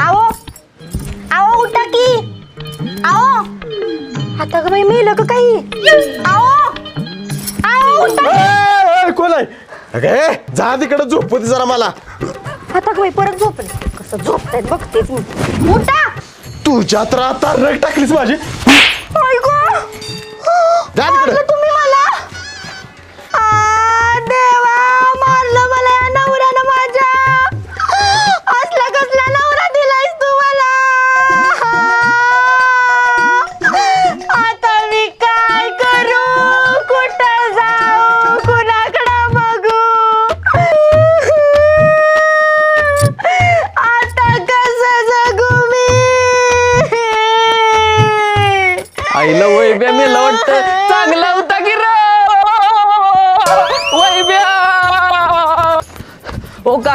आओ आओ उठा की। आओ आता का बाई मेलं का काही? आओ आओ उठा ए, ए, कोण आहे? अगं, जा तिकडे झोपू दे जरा मला. आता का बाई परत झोपले? कसं झोपतायत बघतेच मी. उठा! तुझ्या तर आता रग टाकलीस माझी. जा तिकडे.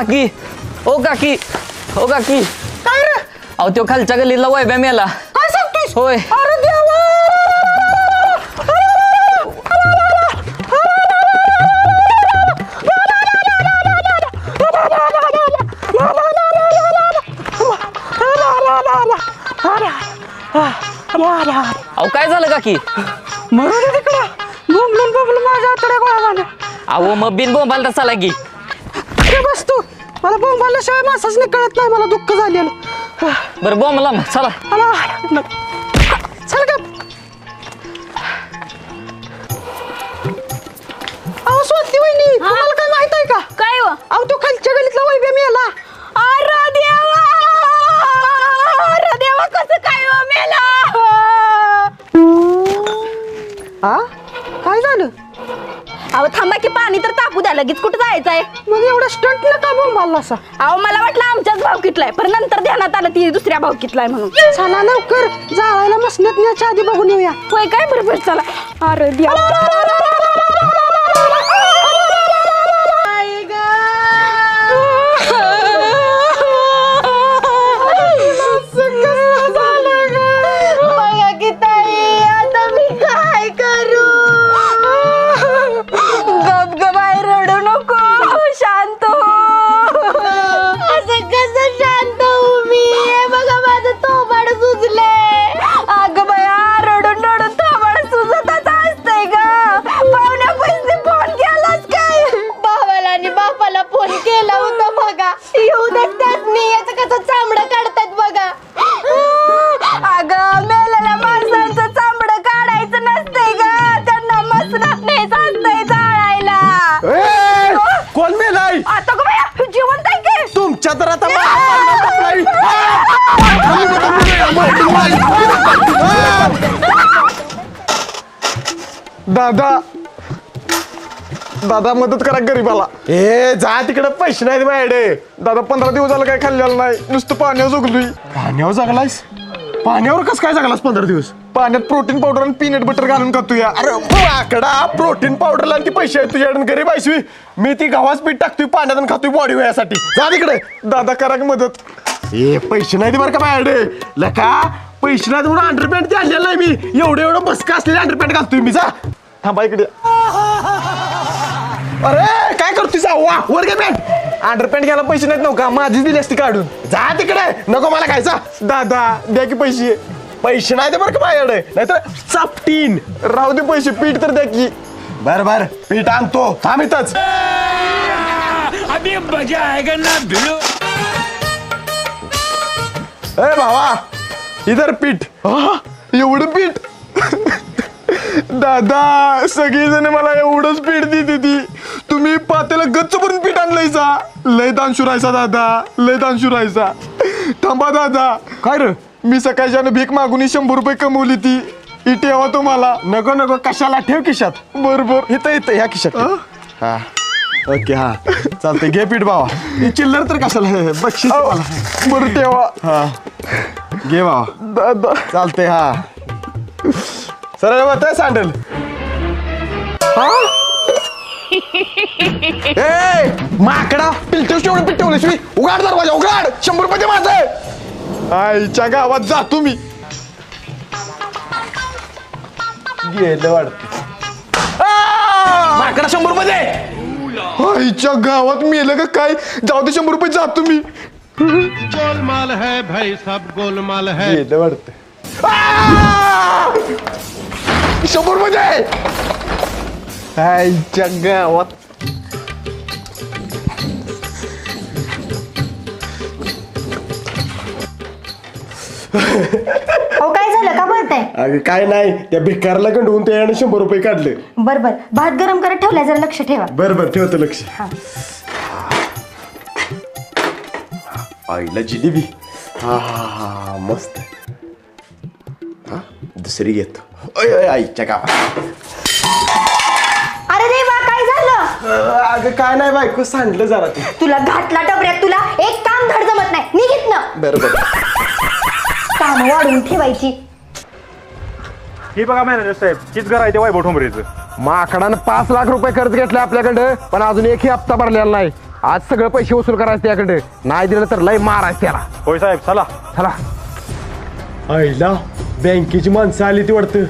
काकी. ओ काकी. ओ काकी. काय रे? अहो त्यो खालच्या गल्लीला वैब्या मेला. काय सांगतोस होय. अरे देवा! अहो काय झालं काकी? मरून तिकडं बोंबलून बोंबलून माझ्या आतड्या गोळा झाल्या अहो मग बिन बोंबाल तसाला की. अरे बस तू मला बोंबाल्याशिवाय मासाच कळत नाही मला दुःख झालेलं. बरं बोंबला मग चला. मला चल का अहो स्वाती वहिनी तुम्हाला काय माहीत आहे का? काय व अहो तो खालच्या गलीतला वैभ्या मेला. अरे देवा अरे देवा कसं काय व मेला? हा काय झालं? अहो थांबा की पाणी तर तापू द्या लगेच कुठं जायचंय? मग एवढा स्टंट का बोंबाला असा. अहो मला वाटलं आमच्याच भावकीतलाय पण नंतर ध्यानात आलं ती दुसऱ्या भावकीतलाय म्हणून. चला लवकर जाळायला मसण्यात आधी बघून येऊया. होय काय? बरोबर चला. अरे देवा. त्यात मी याचं कसं चामडं काढतात बघा. अगं मेलेल्या माणसांचं चांबडं काढायचं नसतंय ग. त्यांना मसनात असतंय जाळायला. ए, कोण मेलाय? आता ग बया जिवंत आहे की? तुमच्या तर आता दादा दादा मदत करा गरीबाला. ए जा तिकडे पैसे नाहीत माझ्याकडे. दादा पंधरा दिवस झालं काय खाल्लेलं नाही. नुसतं पाण्यावर जगलोय. पाण्यावर जगलायस? पाण्यावर कसं काय जगलास पंधरा दिवस? पाण्यात प्रोटीन पावडर आणि पीनट बटर घालून खातो या अरे आकडा प्रोटीन पावडरला आणि ती पैसे आहेत तुझ्याकडे गरीब आहेसवी मी ती गव्हाच पीठ टाकतोय पाण्यात आणि खातोय बॉडी यासाठी जा तिकडे. दादा करा की मदत. ए पैसे नाही बरं का माझ्याकडे. लका पैसे नाही म्हणून अंडरपॅन्ट ते आणलेलं नाही मी. एवढं एवढं बसका असलेले अंडरपॅन्ट घालतोय मी जा. थांबा इकडे. अरे काय करतोय जा वा वर काय पॅन्ट अंडरपॅन्ट घ्यायला पैसे नाहीत नव्हता माझी दिली असती काढून. जा तिकडे. नको मला खायचा. दादा द्या की पैसे. पैसे नाही दे बरं का माझ्याकडे? नाहीतर चापटीन. राहू दे पैसे पीठ तर द्या की. बर बर. पीठ आणतो. थांब इथंच. अभी मजा आएगा ना भिड़ो। ए भावा इधर पीठ. हा, एवढं पीठ? दादा सगळीजण मला एवढंच पीठ देते ती तुम्ही पात्याला गच्च भरून पीठ आणलंयचा लय दान शुरायचा दादा लय दान शुरायचा. थांबा दादा. काय रे? मी सकाळच्यानं भीक मागून ही शंभर रुपये कमवली ती ही ठेवा तुम्हाला नको नको कशाला? ठेव खिशात. बरोबर. इथं इथं ह्या खिशात ठेव. हा. ओके हा. चालतंय घे पीठ ही चिल्लर तर कशाला? बक्षीस तुम्हाला. बरं ठेवा. हा. घे भावा दादा. चालतंय हा. सरळ होत सँडल. ए माकडा पिलटोस एवढं पिटवलं शिवी उघाड दरवाजा उघाड. शंभर रुपये दे माझं. आईच्या गावात जा तुम्ही गेलं वाटत. माकडा शंभर रुपये दे. आईच्या गावात मेलं का काय? जाऊ दे शंभर रुपये जातो मी. गोलमाल है भाई सब गोलमाल है। गेलं वाटतं. शंभर रुपये दे. आईच्या गावात अहो काय झालं? का बोलताय? अगं काय नाही. त्या भिकारला गंडवून त्याने शंभर रुपये काढले. बर बर. भात गरम करत ठेवलाय जरा लक्ष ठेवा. बरं बरं ठेवतो लक्ष. हा. आईला जिलेबी. हा हा हा मस्त. हा दुसरी घेतो. अय अय, आईच्या गावात. अगं काय नाही बायको सांडलं जरा ते. तुला घातला टबऱ्यात तुला एक काम धड जमत नाही. निघित ना. बरं बरं. काम वाढून ठेवायची. ही बघा मॅनेजर साहेब हीच घर आहे ते वैभव ठोंबरेचं. माकडानं पाच लाख रुपये कर्ज घेतले आपल्याकडं पण अजून एकही हप्ता भरलेला नाही. आज सगळं पैसे वसूल करायचे त्याकडे. नाही दिलं तर लय मारायचं त्याला. होय साहेब चला. चला. आईला बँकेची माणसं आली ती वाटतं.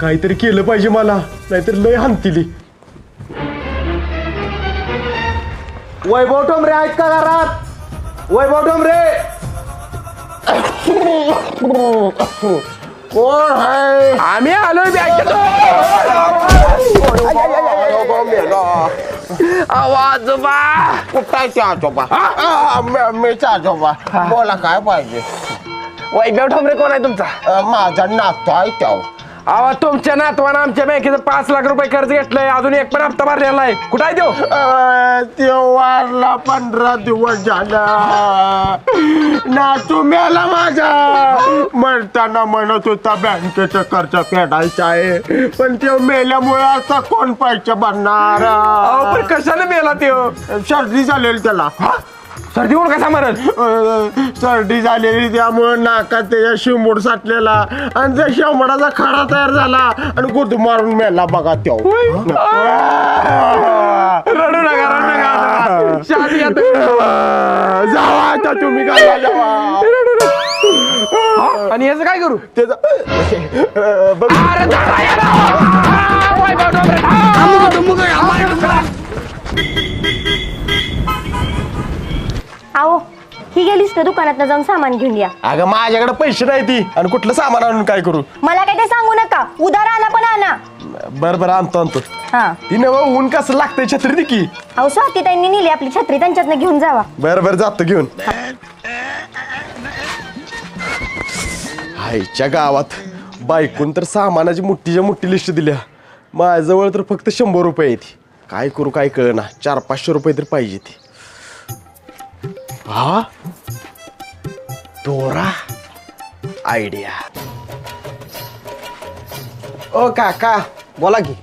काहीतरी केलं पाहिजे मला नाहीतर लय हानतिली. वैभव ठोंबरे आहेत का घरात? वैभव ठोंबरे कोण आहे? आम्ही आलोय बँकेत आवाज बा कुठायचे आजोबा? आ, मी- मीच आजोबा. बोला काय पाहिजे? वैभव ठोंबरे कोण आहे तुमचा? माझा नातू आहे तो. अहो तुमच्या नातवानं आमच्या बँकेचं पाच लाख रुपये कर्ज घेतलंय. अजून एक पण हप्ता भरलेला नाही. कुठं आहे तो? त्यो वारला पंधरा दिवस झाला. नातू मेला माझा. म्हणताना म्हणत होता बँकेचं कर्ज फेडायचं आहे. पण त्यो मेल्यामुळे आता कोण पैसे भरणार? अहो पण कशाने मेला त्यो सर्दी झालेली त्याला. सर्दी म्हणून कसा मरल सर्दी झालेली त्यामुळे नाकात त्याच्या शिंबूड साठलेला आणि त्या शिंबडाचा खडा तयार झाला आणि गुद मारून मेला बघा तो. रडू नका रडू नका. शादी आता. जावा आता तुम्ही जावा? हा? आणि याचं काय करू? त्याचा बघ. अरे दादा. आ, आ. अहो ही गेलीस तर दुकानात जाऊन सामान घेऊन या. अगं माझ्याकडे पैसे नाही ती. आणि कुठलं सामान आणून काय करू? मला काय ते सांगू नका. उधार आणा पण आणा. बरं बरं आणतो आणतो. हा. ती नव ऊन कसं लागतंय छत्री ती की? अहो स्वाती त्यांनी नेली आपली छत्री त्यांच्यातनं घेऊन जावा. बरं बरं जातो घेऊन. आईच्या गावात बायकून तर सामानाची मोठीच्या मोठी लिस्ट दिल्या. माझ्याजवळ तर फक्त शंभर रुपये आहे ती काय करू काय कळना. चार पाचशे रुपये तरी पाहिजे ती. हा दोरा आयडिया ओ काका बोला की.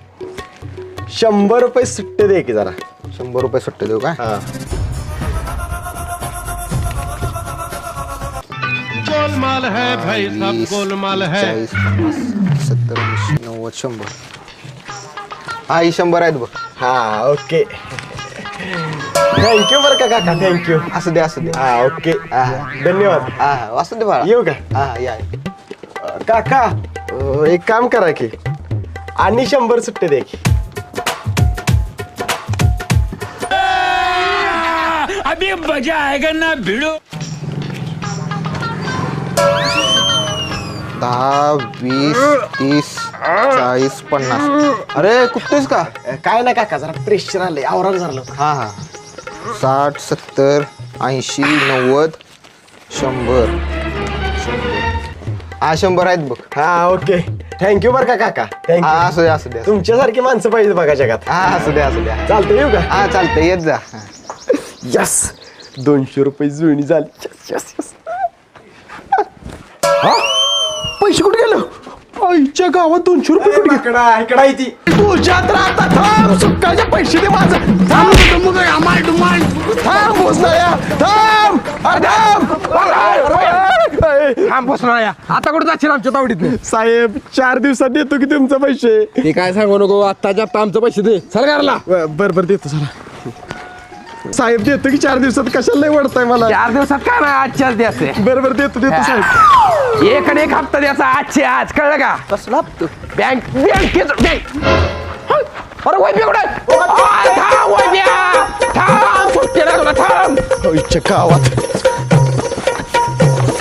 शंभर रुपये सुट्टे दे की जरा. शंभर रुपये सुट्टे देऊ का? हा. गोलमाल है भाई सब गोलमाल है. चाळीस पन्नास सत्तर नव्वद शंभर. हा ही शंभर आहेत बघ. हा ओके. थँक्यू बरं का काका थँक्यू असं दे असं दे हा ओके हा धन्यवाद हा हा असं दे बाळा येऊ का हा या काका अं, एक काम करा की आणि शंभर सुट्टे द्या की अभी मजा आएगा ना भिड़ो दहा वीस तीस चाळीस पन्नास. अरे कुठतेस का? अं, काय ना काका जरा प्रेशर आलंय. आवरण झालं हा हा. साठ सत्तर ऐंशी नव्वद शंभर. हा शंभर आहेत बघ. हा ओके. थँक्यू बरं का काका? हा असू दे असू दे तुमच्यासारखी माणसं पाहिजे बघा जगात. हा असू दे असू दे. चालतं येऊ का? हा चालतंय येत जा. यस दोनशे रुपये जुळणी झाली. यस यस यस हा? पैसे कुठे गेलं? आईच्या गावात दोनशे रुपये कुठे इकडा इकडा ती. तुझ्यात राहता थांब सुक्काचे पैसे दे माझं. थांब थांब भोसनाळ्या, थांब. अरे थांब. अरे, थांब बसणार या आता कुठं जाशील आमच्या तावडीत? साहेब चार दिवसात देतो की तुमचे पैसे. ते काय सांगू नको आत्ताच्या आत्ता आमचं पैसे दे. चल घरला. बर बर देतो चला. साहेब देतो की चार दिवसात कशाला नाही वाटताय मला? चार दिवसात काय नाही आजच्याच द्यायचे बर बर देतो देतो साहेब. एक आणि एक हप्ता द्यायचा आजचे आज कळलं का? कसला बँक बँकेच बँक अरे वाईफ कुठे थांब वैब्या थांब सुट्टी ना तुला थांब इच्छा गावात.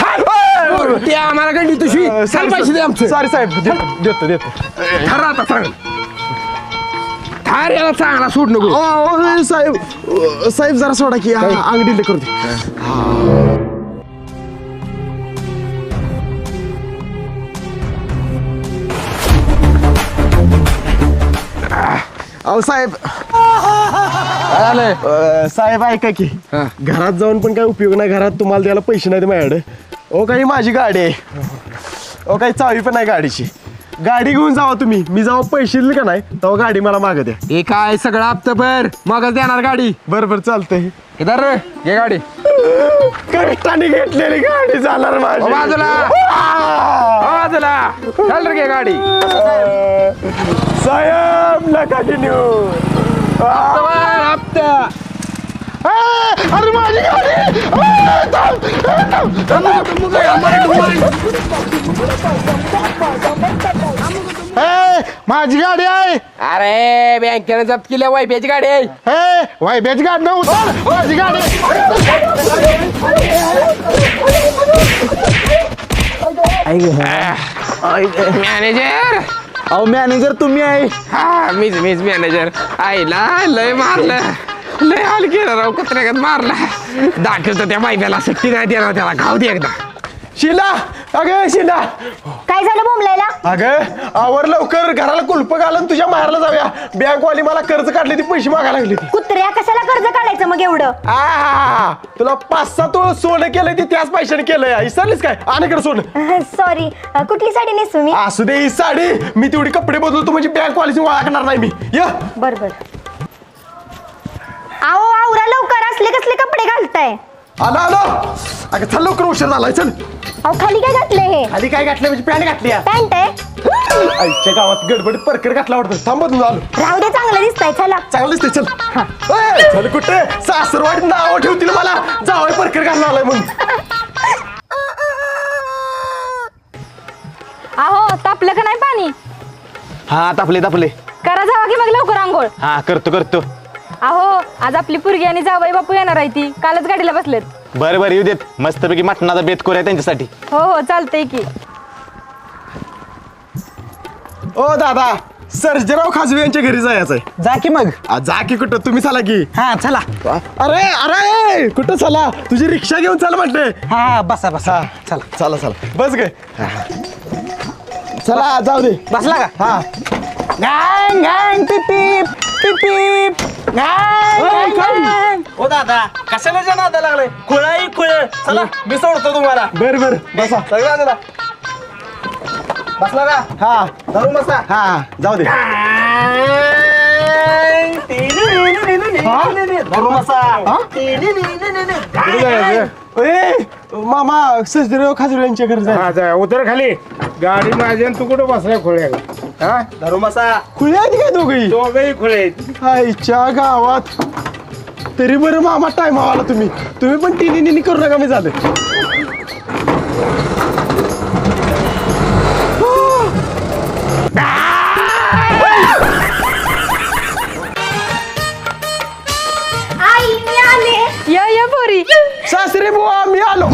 थांब ते आम्हाला गंडी तुझी चल पैसे दे आमचे. सॉरी साहेब दे- देतो देतो. ठरा आता सांग. थार याला चांगला सूट नको. अहो, साहेब साहेब जरा सोडा की अंगडी करू दे. अहो साहेब. आलं अ, साहेब ऐका की हा. घरात जाऊन पण काय उपयोग नाही घरात तुम्हाला द्यायला पैसे नाहीत माझ्याकडे. ओ काही माझी गाडी आहे. ओ काही चावी पण नाही गाडीची. गाडी घेऊन जावा तुम्ही. मी जेव्हा पैसे दिले का नाही तेव्हा गाडी मला मागं द्या. हे काय सगळं हप्ता भर मगच देणार गाडी? बरं बरं चालतंय. इधर रे, घे गाडी. कष्टाने घेतलेली गाडी जाणार ओ माझी बाजूला ओ बाजूला. चल रे घे गाडी. साहेब नका नेऊ हप्ता भर, हप्ता. अरे माझी गाडी! आ, थांब, थांब. ए, माझी गाडी आहे. अरे बँकेने जप्त केल्या वायफ्याची गाडी आहे. ए, वायब्याची गाडी नाही उतर माझी गाडी मॅनेजर अहो मॅनेजर तुम्ही आहे. हा मीच मीच मॅनेजर आईला लय मारलं. लय हाल केलं राव कुत्र्यागत मारला. दाखवतो त्या बायब्याला सुट्टी नाही देणार त्याला घाव दे एकदा. शिला अगं शिला काय झालं बोंबलायला? अगं आवर लवकर घराला कुलप घालून तुझ्या माहेरला जाऊया. बँकवाली मला कर्ज काढले ती पैसे मागायला लागली ती कुत्र्या कशाला कर्ज काढायचं मग एवढं? आ, तुला पाच सहा तोळ सोनं केलंय ते त्याच पैशाने केलंय. विसरलीस काय? आणि सोनं. सॉरी कुठली साडी नेसू मी असू दे ही साडी. मी तेवढी कपडे बदलतो म्हणजे बँक वालीची ओळखणार नाही मी. य. बर बर. आओ आवरा लवकर. असले कसले कपडे घालताय? आलो आलो. अगं चल लवकर उशीर झालाय चल. अहो खाली काय घातलंय हे? आधी काय घातलं म्हणजे पॅन्ट घातली. पॅन्ट आहे? आईच्या गावात गडबडीत परकर घातला वाटतं. थांबत आलो राहू दे चांगलं दिसताय चला. चांगलं दिसतंय चल. ए, चल कुठे? सासरवाडी नाव ठेवतील मला. जावं परकर घालून आलाय म्हणून. अहो तापलं का नाही पाणी? हा तापले तापले. करा जावा की मग लवकर आंघोळ. हा करतो करतो. अहो आज आपली पुरगी आणि जावई बापू येणार आहे ती. कालच गाडीला बसलेत. बरं बरं येऊ देत. मस्तपैकी मटणाचा बेत करूया त्यांच्यासाठी. हो हो चालतंय की. ओ दादा सर्जराव खाजवे यांच्या घरी जायचंय. जा की मग. आ, जा की कुठं? तुम्ही चला की. हा चला. अरे अरे कुठं चला? तुझी रिक्षा घेऊन चल म्हटले. हा बसा बसा. चला. चला चला. बस गे. चला जाऊ दे. बसला का? हा. गांग गांग गांग गांग ओ दादा कशाला ज्या नादा लागलाय? खुळाई खुळ चला मी सोडतो तुम्हाला. बर बर बसा. सगळं दादा बसला का? हा. धरून बसा हा जाऊ दे. धरून बसा. ए मामा सर्जराव खाजवे यांच्या घरी जाय उतर खाली. गाडी माझी आणि तू कुठं बसलाय खोळ्याला? हा? धरून बसा खुले आहेत काय दोघही? दोघही खुळे आईच्या गावात. तरी बरं मामा टाइम आला तुम्ही. तुम्ही पण टिनी निनी करू नका मी झाले आई मी आले. या या पोरी. सासरे बुवा मी आलो.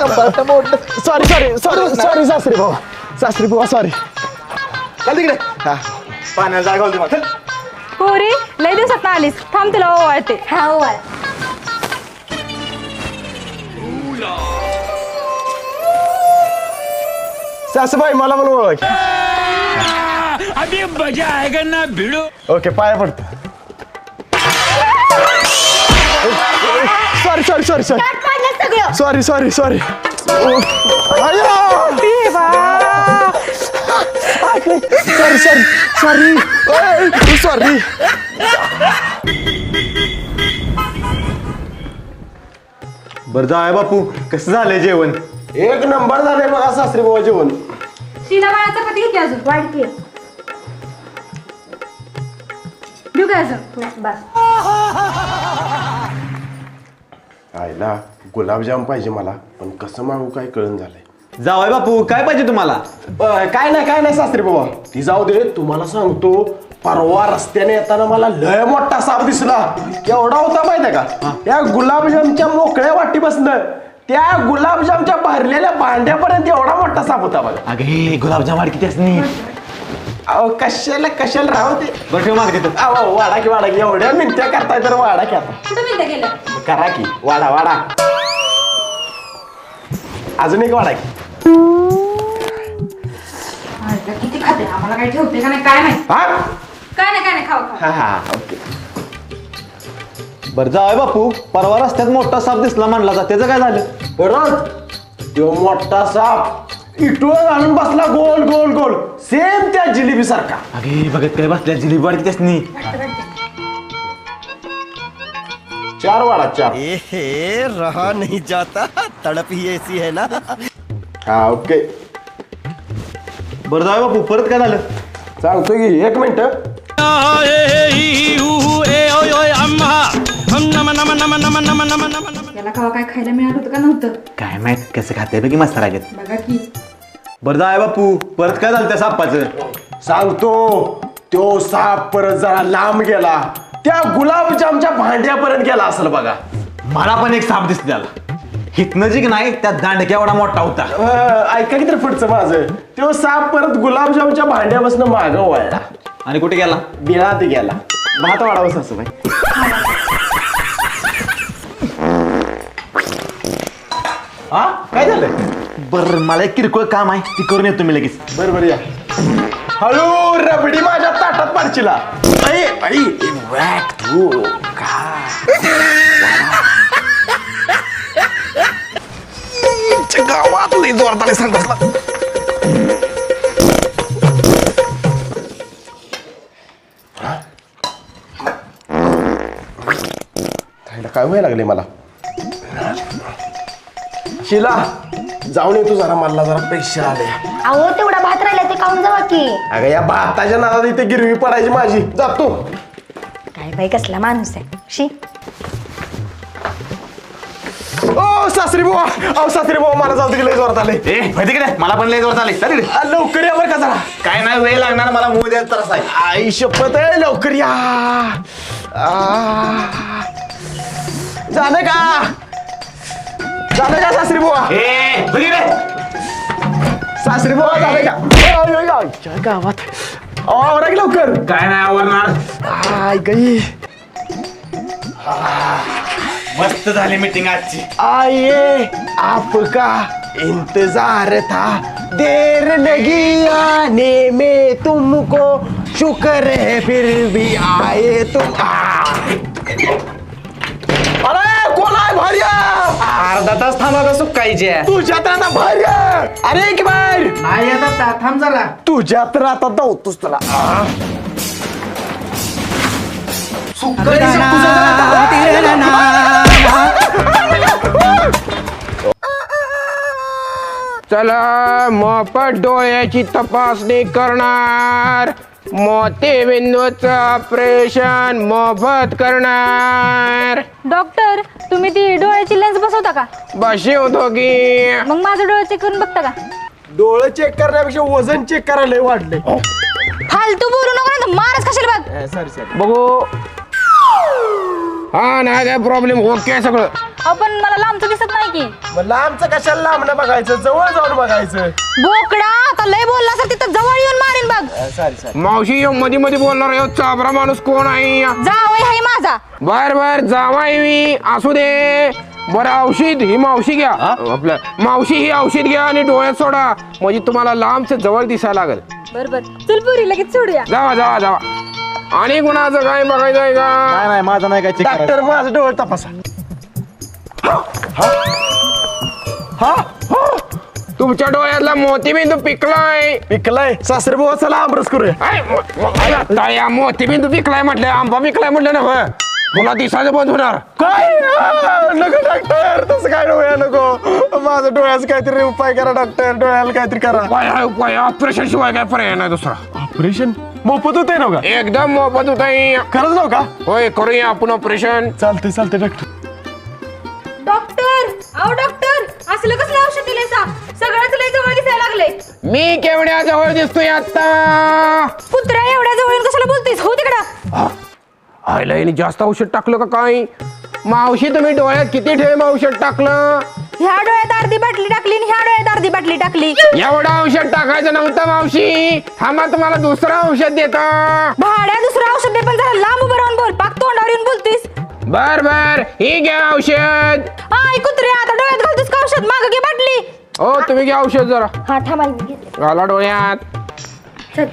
सॉरी सॉरी सॉरी सॉरी सासरे बुवा सासरे बुवा सॉरी चल तिकडे. हा. पाण्याला जागा होती मग. पोरी लय दिवसात आलीस. थांब तुला ओवाळते. हा हो सासूबाई मला पण ओळख. अभी मजा आएगा ना भिड़ो? ओके पाया पडतो. सॉरी सॉरी सॉरी सॉरी पाडलं सगळं. Sorry sorry sorry sorry sorry sorry sorry बरं जाय बापू. कसं झालंय जेवण? एक नंबर झाले बघा सासरे बुवा जेवण. शीला बाळाचा कधी घेते अजून. वाढते देऊ काय अजून? बस. आईला गुलाबजाम पाहिजे मला पण कसं मागू काय कळण झालंय. जावय बापू काय पाहिजे तुम्हाला? काय नाही काय नाही सासरे बाबा. ती जाऊ दे तुम्हाला सांगतो परवा रस्त्याने येताना मला लय मोठा साप दिसला. केवढा होता माहितीये का? त्या गुलाबजामच्या मोकळ्या वाटीपासनं त्या गुलाबजामच्या भरलेल्या भांड्यापर्यंत एवढा मोठा साप होता बघा. अगे गुलाबजाम वाढ किती असणी अहो कशाला कशाला राहू ते बरं ठेव मागे तिथं. अहो वाडा की वाडा की एवढ्या मिनत्या करताय तर वाडा की आता. कुठं मिळतं गेलं करा की वाडा वाडा अजून एक वाडा की किती खाते? आम्हाला काही ठेवते का नाही? काय नाही. हा? काय नाही काय नाही खाऊ खाऊ. हा हा ओके. बरं जावय बापू. परवा रस्त्यात मोठा साप दिसला म्हणला जा. त्याचं काय झालं? बरं तो मोठा साप इटूळ घालून बसला गोल गोल गोल. सेम त्या जिलेबी सारखा अगे बघत काय बसल्या जिलेबी वाढ किती असणी चार वाडा चार. ए रहा नहीं जाता। तड़प ही ऐसी है ना। हा ओके. बरं जावय बापू. परत काय झालं? सांगतो की एक मिनिट. याला काय खायला मिळालं होतं का नव्हतं? काय माहीत कसं खाते बघी मस्त रागेत बघा की. बरं जावय बापू. परत काय झालं त्या सापाचं? सांगतो तो साप परत जरा लांब गेला. त्या गुलाबजामच्या भांड्यापर्यंत गेला असेल बघा. मला पण एक साप दिसला त्याला. हितनं जी की नाही त्या दांडक्या एवढा मोठा होता. अं, ऐका की तर पुढचं माझं. तो साप परत गुलाबजामच्या भांड्यापासून माग वळला. आणि कुठे गेला? बिळात गेला. भात वाढावं असं बाई हा? काय झालं? बरं मला एक किरकोळ काम आहे. ती करून येतो मी लगेच. बरं बरं या. हळू रबडी माझ्या ताटात पाडचिला आई आई वॅक तू गावात लई जोरात आले सांगतात खायला काय व्हायला लागले मला शिला जाऊन येतो जरा मला जरा पैसे आले अहो तेवढा भात राहिला ते खाऊन जावा की अगं या भाताच्या नादात इथे गिरवी पडायची माझी जातो काय बाई कसला माणूस आहे? शी. ओ सासरी बुवा. अहो सासरी बुवा मला जाऊ तिकडे जोरात आले. ए माहिती का मला पण लय चालेल लवकर या बरं का जरा. काय नाही वेळ लागणार मला मूळ द्यायचा त्रास आहे. आई शपथ आहे लवकर या. आ. झालं का? झालं का सासरी बुवा? ए बघी रे सासरी बुवा झालं का? आईच्या गावात आवरा की लवकर. काय नाही आवडणार आय गई. मस्त झाली मीटिंग आजची. आइए आपका इंतजार था. देर लगी आने में तुमको शुक्र है फिर भी आए तुम आ. अरे! भार्या अर्धा तास थांबा आता भार्या अरे की बाहेर नाही आता थांब जरा. तुझ्यात तर आता दवतोस तुला. चला मोफत डोळ्याची तपासणी करणार. मोतीबिंदूचं ऑपरेशन मोफत करणार. डॉक्टर तुम्ही ती डोळ्याची लेन्स बसवता का? बशी होतो की. मग माझं डोळं चेक करून बघता का? डोळं चेक करण्यापेक्षा वजन चेक करायला लय वाढलंय. फालतू बोलू नको ना मारच कशाला बघ. सॉरी सॉरी बघू. हा नाही काय प्रॉब्लेम ओके सगळं. अहो, पण मला लांबचं दिसत की मग लांबचं कशाला लांबनं बघायचं? जवळ जाऊन बघायचं. बोकडा आता लय बोलला असं तिथं जवळ येऊन मारीन बघ. सॉरी सॉरी मावशी मध्ये मध्ये बोलणार आहे चाबरा माणूस कोण आहे? जावय हाय माझा. बर बर जावाय मी. असू दे. बरं औषध ही मावशी घ्या. आपलं मावशी ही औषध घ्या आणि डोळ्यात सोडा. म्हणजे तुम्हाला लांबच जवळ दिसायला लागेल. बर बर चल पुरी लगेच सोडूया. जावा जावा जावा. आणि कुणाचं काय बघायचं आहे का? नाही नाही माझं नाही काय डॉक्टर माझं डोळ तपासा. तुमच्या डोळ्यातला मोतीबिंदू पिकलाय. पिकलाय? सासरे भाऊ चला आमरस करूया. आय, म- म- आय, आता या मोतीबिंदू पिकलाय म्हटलं आंबा पिकलाय म्हटलं ना होय. पुन्हा दिसायचं बंद होणार. काय? आ, नको डॉक्टर तसं काय डोळ्या नको. माझं डोळ्याचं काहीतरी उपाय करा डॉक्टर डोळ्याला काहीतरी करा. उपाय आहे, उपाय ऑपरेशन शिवाय काय पर्याय नाही दुसरा. ऑपरेशन मोफत होतंय ना का? एकदम मोफत होत खरंच नव्ह का? होय करूया आपण ऑपरेशन चालतंय चालतंय डॉक्टर डॉक्टर अहो डॉक्टर असलं कसलं औषध दिलं सा? सगळंच लय जवळ दिसायला लागले मी केवढ्या जवळ दिसतोय आता कुत्र्या एवढ्या जवळ कशाला बोलतेस हो तिकडं. आयला जास्त औषध टाकलं का काय? मावशी तुम्ही डोळ्यात किती ठेव औषध टाकलं? ह्या डोळ्यात अर्धी बाटली टाकली आणि ह्या डोळ्यात अर्धी बाटली टाकली. एवढं औषध टाकायचं नव्हतं मावशी. थांबा तुम्हाला दुसरं औषध देतो. भाड्या दुसरं औषध दे पण जरा लांब उभं राहून बोल. पाक तोंडावर येऊन बोलतीस बर बर ही घ्या औषध. आय कुत्र्या आता डोळ्यात घालतोस का औषध? माग घे बाटली. हो तुम्ही घ्या औषध जरा. हा थांबा मी घेते. घाला डोळ्यात. चल.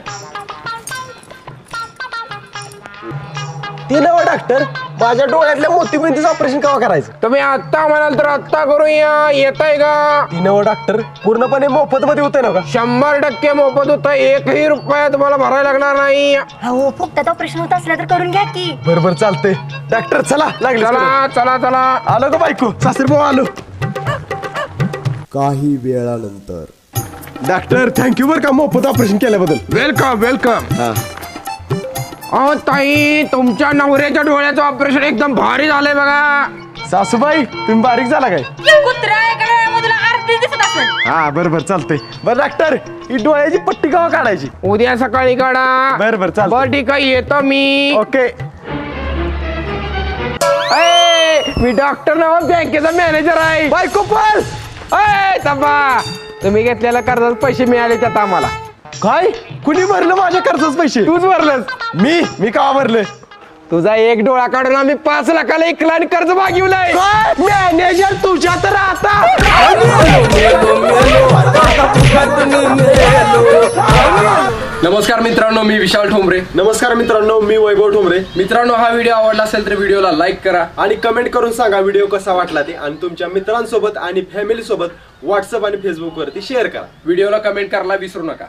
ती नव डॉक्टर माझ्या डोळ्यातल्या मोतीबिंदूचं ऑपरेशन केव्हा करायचं? तुम्ही आत्ता म्हणाल तर आत्ता करूया येत आहे का? ती नव डॉक्टर पूर्णपणे मोफत मध्ये होते ना का शंभर टक्के मोफत होतं एकही रुपया तुम्हाला भरायला लागणार नाही. हो फुकटात ऑपरेशन होत असलं तर करून घ्या की. बरोबर चालते डॉक्टर चला लागले चला चला चला. आलो का बायको सासरी भाऊ आलो. काही वेळानंतर. डॉक्टर थँक्यू बरं का मोफत ऑपरेशन केल्याबद्दल. वेलकम वेलकम अहो ताई तुमच्या नवऱ्याच्या डोळ्याचं ऑपरेशन एकदम भारी झालंय बघा. सासूबाई तुम्ही बारीक झाला काय? एका दिसत असेल. हा बरं बरं चालतंय. बरं डॉक्टर ही डोळ्याची पट्टी केव्हा काढायची? उद्या सकाळी काढा. बरं बरं चालतंय. बरं ठीक आहे येतो मी. ओके. ए, मी डॉक्टर नाव बँकेचा मॅनेजर आहे. बायको पण ए, थांबा. तुम्ही घेतलेल्या कर्जाचे पैसे मिळाले त्यात आम्हाला. काय? कुणी भरलं माझ्या कर्जाच पैसे? तूच भरलंस. मी मी का भरले तुझा एक डोळा काढून आम्ही पाच लाखाला एकला आणि कर्ज मागिवलंय. मॅनेजर तुझ्या तर आता. नमस्कार मित्रांनो मी विशाल ठोंबरे. नमस्कार मित्रांनो मी वैभव ठोंबरे. मित्रांनो हा व्हिडिओ आवडला असेल तर व्हिडिओला लाईक करा. आणि कमेंट करून सांगा व्हिडिओ कसा वाटला ते. आणि तुमच्या मित्रांसोबत आणि फॅमिली सोबत व्हॉट्सअप आणि फेसबुक वरती शेअर करा. व्हिडिओला कमेंट करायला विसरू नका.